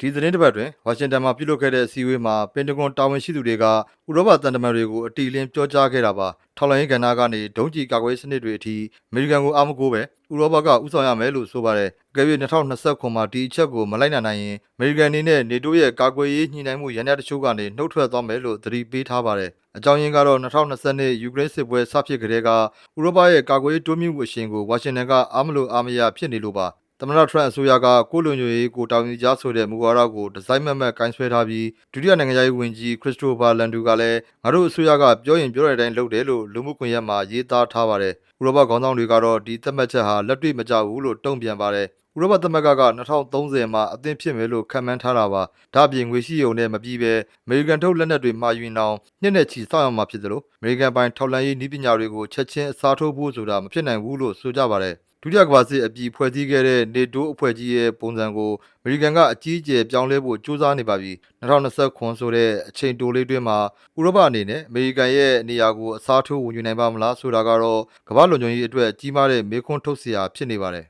ဒီသတင်းတစ်ပတ်တွင်ဝါရှင်တန်မှာပြုလုပ်ခဲ့တဲ့အစည်းအဝေးမှာပင်တဂွန်တာဝန်ရှိသူတွေကဥရောပတန်တမန်တွေကိုအတီလင်းပြောကြားခဲ့တာပါထောက်လိုင်းရေးကဏ္ဍကနေဒုံးကျည်ကာကွယ်ရေးစနစ်တွေအထိအမေရိကန်ကိုအားမကိုးပဲဥရောပကဥဆောင်ရမယ်လို့ဆိုပါတယ်အကယ်၍2029မှာဒီအချက်ကိုမလိုက်နိုင်နိုင်ရင်အမေရိကန်အနေနဲ့နေတိုးရဲ့ကာကွယ်ရေးညှိနှိုင်းမှုရန်ရတချို့ကနေနှုတ်ထွက်သွားမယ်လို့သတိပေးထားပါတယ်အကြောင်းရင်းကတော့2020ယူကရိန်းစစ်ပွဲစဖြစ်ကြတဲ့ကဥရောပရဲ့ကာကွယ်ရေးတိုးမြင့်မှုအရှင်ကိုဝါရှင်တန်ကအားမလို့အားမရဖြစ်နေလို့ပါ သမ္မတထရန့်အစိုးရကကိုလိုညိုရေးကိုတောင်းယူကြားဆိုတဲ့မူဝါဒကိုဒီဇိုင်းမတ်မတ်ကင်ဆွဲထားပြီးဒုတိယနိုင်ငံသားရေးဝန်ကြီးခရစ္စတိုဖာလန်ဒူကလည်းငါတို့အစိုးရကပြောရင်ပြောတဲ့အတိုင်းလုပ်တယ်လို့လူမှုကွန်ရက်မှာရေးသားထားပါတယ်ဥရောပခေါင်းဆောင်တွေကတော့ဒီသတ်မှတ်ချက်ဟာလက်တွေ့မကျဘူးလို့တုံ့ပြန်ပါတယ်ဥရောပသမဂ္ဂက2030မှာအသင့်ဖြစ်မယ်လို့ခန့်မှန်းထားတာပါဒါ့အပြင်ငွေရှိရုံနဲ့မပြီးပဲအမေရိကန်ထုတ်လက်နက်တွေမှာယူနေအောင်နှစ်နဲ့ချီစောင့်ရမှာဖြစ်သလိုအမေရိကန်ပိုင်းထောက်လှမ်းရေးနည်းပညာတွေကိုချက်ချင်းအစားထိုးဖို့ဆိုတာမဖြစ်နိုင်ဘူးလို့ဆိုကြပါတယ် ဒုတိယကမ္ဘာစစ်အပြီးဖွဲ့စည်းခဲ့တဲ့နေတိုးအဖွဲ့ကြီးရဲ့ပုံစံကိုအမေရိကန်ကအကြီးအကျယ်ပြောင်းလဲဖို့ကြိုးစားနေပါပြီ2029ဆိုတဲ့အချိန်တိုလေးတွင်းမှာဥရောပအနေနဲ့အမေရိကန်ရဲ့နေရာကိုအစားထိုးဝင်ယူနိုင်ပါမလားဆိုတာကတော့ကမ္ဘာလုံခြုံရေးအတွက်ကြီးမားတဲ့မေးခွန်းထုတ်စရာဖြစ်နေပါတယ်